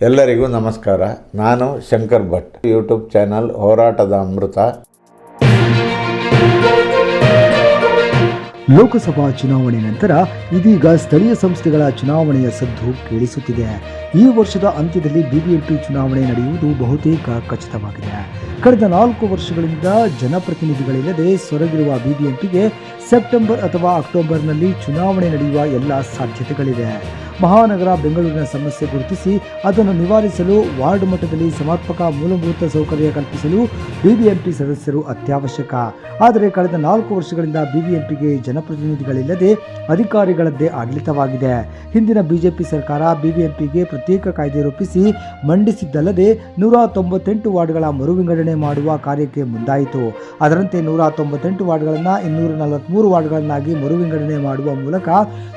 ಎಲ್ಲರಿಗೂ ನಮಸ್ಕಾರ. ನಾನು ಶಂಕರ್ ಭಟ್. ಯೂಟ್ಯೂಬ್ ಚಾನಲ್ ಹೋರಾಟದ ಅಮೃತ. ಲೋಕಸಭಾ ಚುನಾವಣೆ ನಂತರ ಇದೀಗ ಸ್ಥಳೀಯ ಸಂಸ್ಥೆಗಳ ಚುನಾವಣೆಯ ಸದ್ದು ಕೇಳಿಸುತ್ತಿದೆ. ಈ ವರ್ಷದ ಅಂತ್ಯದಲ್ಲಿ ಬಿಬಿಎಂಪಿ ಚುನಾವಣೆ ನಡೆಯುವುದು ಬಹುತೇಕ ಖಚಿತವಾಗಿದೆ. ಕಳೆದ ನಾಲ್ಕು ವರ್ಷಗಳಿಂದ ಜನಪ್ರತಿನಿಧಿಗಳಿಲ್ಲದೆ ಸೊರಗಿರುವ ಬಿಬಿಎಂಪಿಗೆ ಸೆಪ್ಟೆಂಬರ್ ಅಥವಾ ಅಕ್ಟೋಬರ್ನಲ್ಲಿ ಚುನಾವಣೆ ನಡೆಯುವ ಎಲ್ಲ ಸಾಧ್ಯತೆಗಳಿವೆ. ಮಹಾನಗರ ಬೆಂಗಳೂರಿನ ಸಮಸ್ಯೆ ಗುರುತಿಸಿ ಅದನ್ನು ನಿವಾರಿಸಲು ವಾರ್ಡ್ ಮಟ್ಟದಲ್ಲಿ ಸಮರ್ಪಕ ಮೂಲಭೂತ ಸೌಕರ್ಯ ಕಲ್ಪಿಸಲು ಬಿಬಿಎಂಪಿ ಸದಸ್ಯರು ಅತ್ಯವಶ್ಯಕ. ಆದರೆ ಕಳೆದ ನಾಲ್ಕು ವರ್ಷಗಳಿಂದ ಬಿಬಿಎಂಪಿಗೆ ಜನಪ್ರತಿನಿಧಿಗಳಿಲ್ಲದೆ ಅಧಿಕಾರಿಗಳದ್ದೇ ಆಡಳಿತವಾಗಿದೆ. ಹಿಂದಿನ ಬಿಜೆಪಿ ಸರ್ಕಾರ ಬಿಬಿಎಂಪಿಗೆ ಪ್ರತ್ಯೇಕ ಕಾಯ್ದೆ ರೂಪಿಸಿ ಮಂಡಿಸಿದ್ದಲ್ಲದೆ ನೂರ ತೊಂಬತ್ತೆಂಟು ವಾರ್ಡ್ಗಳ ಮರುವಿಂಗಡಣೆ ಮಾಡುವ ಕಾರ್ಯಕ್ಕೆ ಮುಂದಾಯಿತು. ಅದರಂತೆ ನೂರ ತೊಂಬತ್ತೆಂಟು ವಾರ್ಡ್ಗಳನ್ನು ಇನ್ನೂರ ನಲವತ್ತ್ಮೂರು ವಾರ್ಡ್ಗಳನ್ನಾಗಿ ಮರುವಿಂಗಡಣೆ ಮಾಡುವ ಮೂಲಕ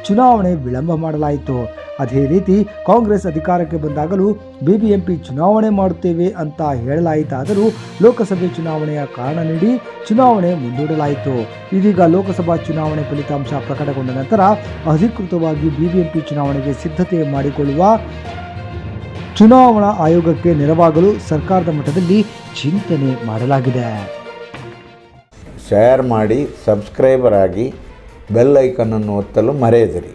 ಚುನಾವಣೆ ವಿಳಂಬ ಮಾಡಲಾಯಿತು. ಅದೇ ರೀತಿ ಕಾಂಗ್ರೆಸ್ ಅಧಿಕಾರಕ್ಕೆ ಬಂದಾಗಲೂ ಬಿಬಿಎಂಪಿ ಚುನಾವಣೆ ಮಾಡುತ್ತೇವೆ ಅಂತ ಹೇಳಲಾಯಿತಾದರೂ ಲೋಕಸಭೆ ಚುನಾವಣೆಯ ಕಾರಣ ನೀಡಿ ಚುನಾವಣೆ ಮುಂದೂಡಲಾಯಿತು. ಇದೀಗ ಲೋಕಸಭಾ ಚುನಾವಣೆ ಫಲಿತಾಂಶ ಪ್ರಕಟಗೊಂಡ ನಂತರ ಅಧಿಕೃತವಾಗಿ ಬಿಬಿಎಂಪಿ ಚುನಾವಣೆಗೆ ಸಿದ್ಧತೆ ಮಾಡಿಕೊಳ್ಳುವ ಚುನಾವಣಾ ಆಯೋಗಕ್ಕೆ ನೆರವಾಗಲು ಸರ್ಕಾರದ ಮಟ್ಟದಲ್ಲಿ ಚಿಂತನೆ ಮಾಡಲಾಗಿದೆ. ಶೇರ್ ಮಾಡಿ ಸಬ್ಸ್ಕ್ರೈಬರ್ ಆಗಿ ಬೆಲ್ ಐಕನ್ನನ್ನು ಒತ್ತಲು ಮರೆಯದಿರಿ.